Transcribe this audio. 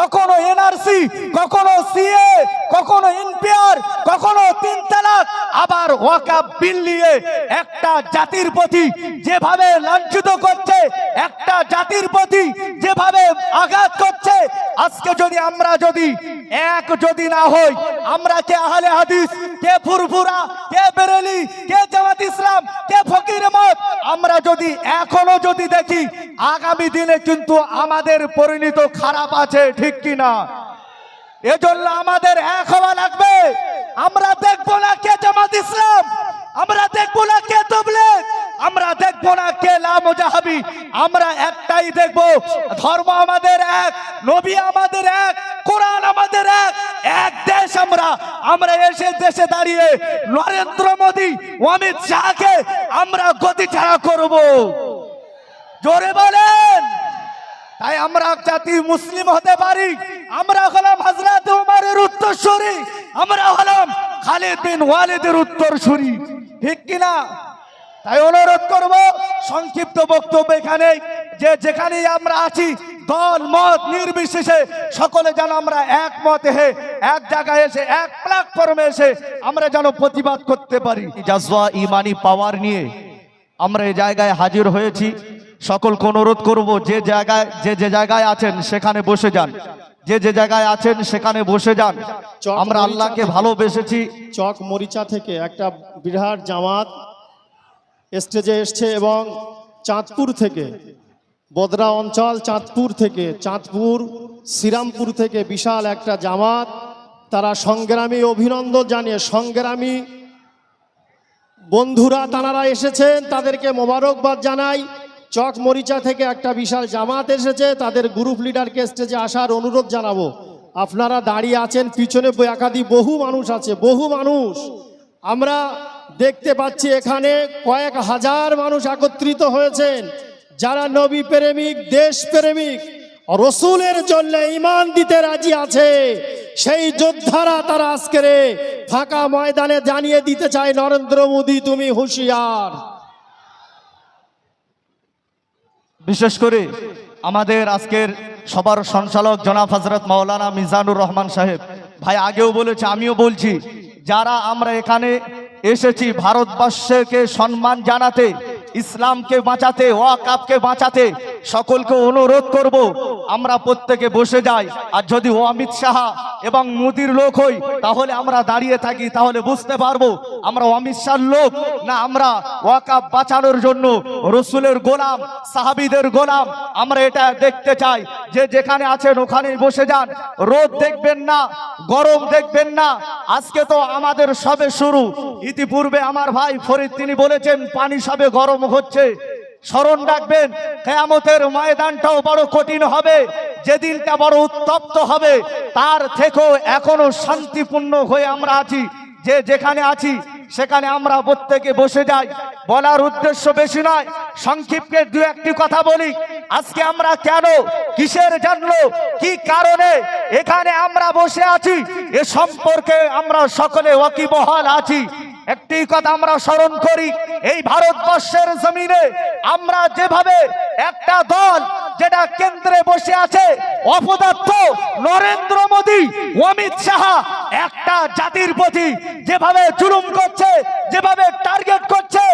কখনো এনআরসি, কখনো সিএ, কখনো এনপিআর, কখনো তিন তালাক, আবার ওয়াকাব বিল নিয়ে একটা জাতির প্রতি যেভাবে লাঞ্ছিত করছে, একটা জাতির প্রতি যেভাবে আঘাত করছে আজকে যদি আমরা যদি এক যদি না হই, আমরা কে আহলে হাদিস, কে ফুরফুরা, কে বেরেলি, কে জামাত ইসলাম, কে ফকির মত? আমরা যদি এখনও যদি দেখি, আগামী দিনে কিন্তু আমাদের পরিণত খারাপ আছে, ঠিক কি না এজন্য আমাদের এক হওয়া লাগবে। আমরা দেখব না কে জামাত ইসলাম আমরা দেখব না কে তবলিগ আমরা দেখব না কে লামজাহাবি আমরা একটাই দেখব। ধর্ম আমাদের এক, নবী আমাদের এক, কোরআন আমাদের এক এক দেশ আমরা। আমরা এসে দেশে দাঁড়িয়ে নরেন্দ্র মোদী, অমিত শাহকে আমরা গতি ছাড়া করব। জোরে বলেন। তাই আমরা জাতি মুসলিম হতে পারি। আমরা হলাম হজরত উমারের উত্তরসূরি। আমরা হলাম খালিদ বিন ওয়ালিদের উত্তরসূরি। ঠিক কিনা? তাই অনুরোধ করব সংক্ষিপ্ত বক্তব্য এখানে যে যেখানেই আমরা আছি দল মত নির্বিশেষে সকলে যেন আমরা একমত হে এক জায়গায় এসে এক প্ল্যাটফর্মে এসে আমরা যেন প্রতিবাদ করতে পারি। জাজওয়া ইমানি পাওয়ার নিয়ে আমরা এই জায়গায় হাজির হয়েছি। সকলকে অনুরোধ করব যে জায়গায় যে যে জায়গায় আছেন সেখানে বসে যান। যে যে জায়গায় আছেন সেখানে বসে যান। আমরা আল্লাহকে ভালোবেসেছি। চক মরিচা থেকে একটা বিরাট জামাত স্টেজে এসছে এবং চাঁদপুর থেকে, বদরা অঞ্চল চাঁদপুর থেকে, চাঁদপুর, শ্রীরামপুর থেকে বিশাল একটা জামাত। তারা সংগ্রামী অভিনন্দন জানিয়ে, সংগ্রামী বন্ধুরা তানারা এসেছেন, তাদেরকে মোবারকবাদ জানাই। চক মরিচা থেকে একটা বিশাল জামাত এসেছে, তাদের গ্রুপ লিডারকে স্টেজে আসার অনুরোধ জানাব। আপনারা দাঁড়িয়ে আছেন, পিছনে একাধিক বহু মানুষ আছে, বহু মানুষ। আমরা দেখতে পাচ্ছি এখানে কয়েক হাজার মানুষ একত্রিত হয়েছেন, যারা নবী প্রেমিক, দেশ প্রেমিক, রসুলের জন্য ইমান দিতে রাজি আছে। সেই যোদ্ধারা তারা আজকের ফাঁকা ময়দানে জানিয়ে দিতে চায়, নরেন্দ্র মোদী, তুমি হুঁশিয়ার। বিশেষ করে আমাদের আজকের সবার সঞ্চালক জনাব হজরত মাওলানা মিজানুর রহমান সাহেব। ভাই, আগেও বলেছে, আমিও বলছি, যারা আমরা এখানে এসেছি ভারতবর্ষকে সম্মান জানাতে ইসলামকে বাঁচাতে ওয়াকাপকে বাঁচাতে সকলকে অনুরোধ করব। আমরা প্রত্যেকে বসে যাই। আর যদি ও অমিত শাহ এবং মোদির লোক হই, তাহলে আমরা দাঁড়িয়ে থাকি, তাহলে বুঝতে পারব আমরা অমিত শাহর লোক না আমরা ওয়াকাব বাঁচানোর জন্য রসুলের গোলাম, সাহাবিদের গোলাম। আমরা এটা দেখতে চাই যে যেখানে আছেন ওখানেই বসে যান। রোদ দেখবেন না, গরম দেখবেন না। আজকে তো আমাদের সবে শুরু। ইতিপূর্বে আমার ভাই ফরিদ, তিনি বলেছেন, পানি সবে গরম হচ্ছে। স্মরণ রাখবেন, কেয়ামতের ময়দানটাও বড় কঠিন হবে, যেদিনটা বড় উত্তপ্ত হবে, তার থেকেও এখনও শান্তিপূর্ণ হয়ে আমরা আছি। যে যেখানে আছি, সেখানে আমরা প্রত্যেকে বসে যাই। বলার উদ্দেশ্য বেশি নয় সংক্ষিপ্তের দু একটি কথা বলি। আজকে আমরা কেন, কিসের জন্য, কি কারণে এখানে আমরা বসে আছি, এ সম্পর্কে আমরা সকলে ওয়াকিবহাল আছি। একটি কথা আমরা স্মরণ করি, এই ভারতবর্ষের জমিনে আমরা যেভাবে একটা দল যেটা কেন্দ্রে বসে আছে, অপদার্থ নরেন্দ্র মোদী, অমিত শাহ, একটা জাতির প্রতি যেভাবে জুলুম করছে, যেভাবে টার্গেট করছে